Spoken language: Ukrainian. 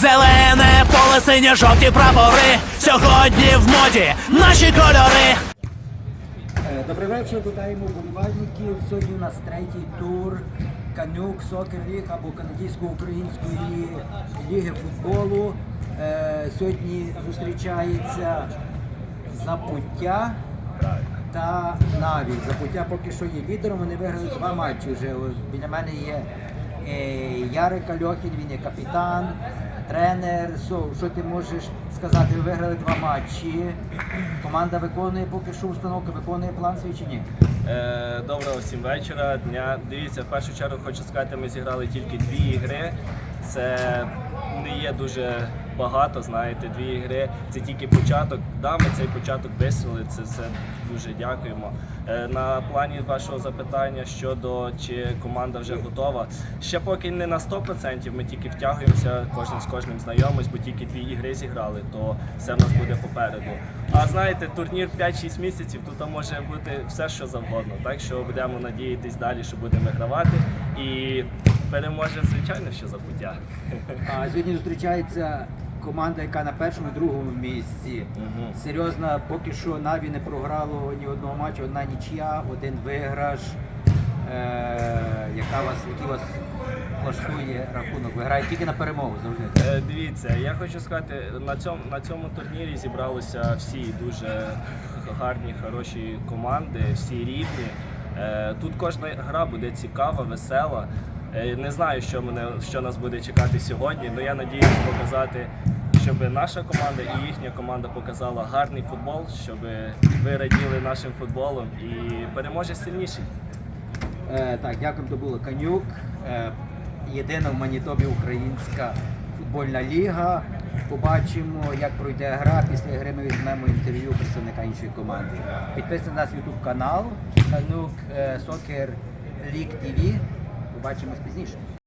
Зелене поле, синьо жовті прапори. Сьогодні в моді наші кольори. Е, Добрий вечір, вітаємо вболівальників. Сьогодні у нас третій тур Канюк Сокер Ліг або Канадсько-Української ліги футболу. Е, Сьогодні зустрічається Запуття та Наві. Запуття поки що є лідером. Вони виграли два матчі вже. Біля мене є Ярик Альохін, він є капітан, тренер. Що, що ти можеш сказати? Ви виграли два матчі. Команда виконує поки що установки, виконує план свій чи ні? Е, Доброго всім вечора. Дня. Дивіться, в першу чергу хочу сказати, ми зіграли тільки дві ігри. Це не є дуже багато, знаєте, дві ігри. Це тільки початок. Да, ми цей початок висили, це все дуже дякуємо. Е, На плані вашого запитання щодо чи команда вже готова. Ще поки не на 100%, ми тільки втягуємося, кожен з кожним знайомий, бо тільки дві ігри зіграли, то все в нас буде попереду. А знаєте, турнір 5-6 місяців, тут може бути все, що завгодно. Так що будемо надіятись далі, що будемо вигравати. І переможе, звичайно, що забуття. А сьогодні зустрічається команда, яка на першому і другому місці. Мгм. Серйозно, поки що Наві не програло ні одного матчу, одна нічия, один виграш. Е, яка вас, який вас влаштує рахунок? Ви граєте тільки на перемогу завжди. Е, Дивіться, я хочу сказати, на цьому на цьому турнірі зібралися всі дуже гарні, хороші команди, всі рівні. Е, Тут кожна гра буде цікава, весела. Е, Не знаю, що мене що нас буде чекати сьогодні, але я надіюсь показати, щоб наша команда і їхня команда показала гарний футбол, щоб ви раділи нашим футболом і переможе сильніший. Е, так, дякую, то було Канюк. Е, єдина в Манітобі українська футбольна ліга. Побачимо, як пройде гра. Після гри ми візьмемо інтерв'ю представника іншої команди. Підписуйтесь на наш YouTube канал Канюк Сокер Ліг ТВ. Побачимось пізніше.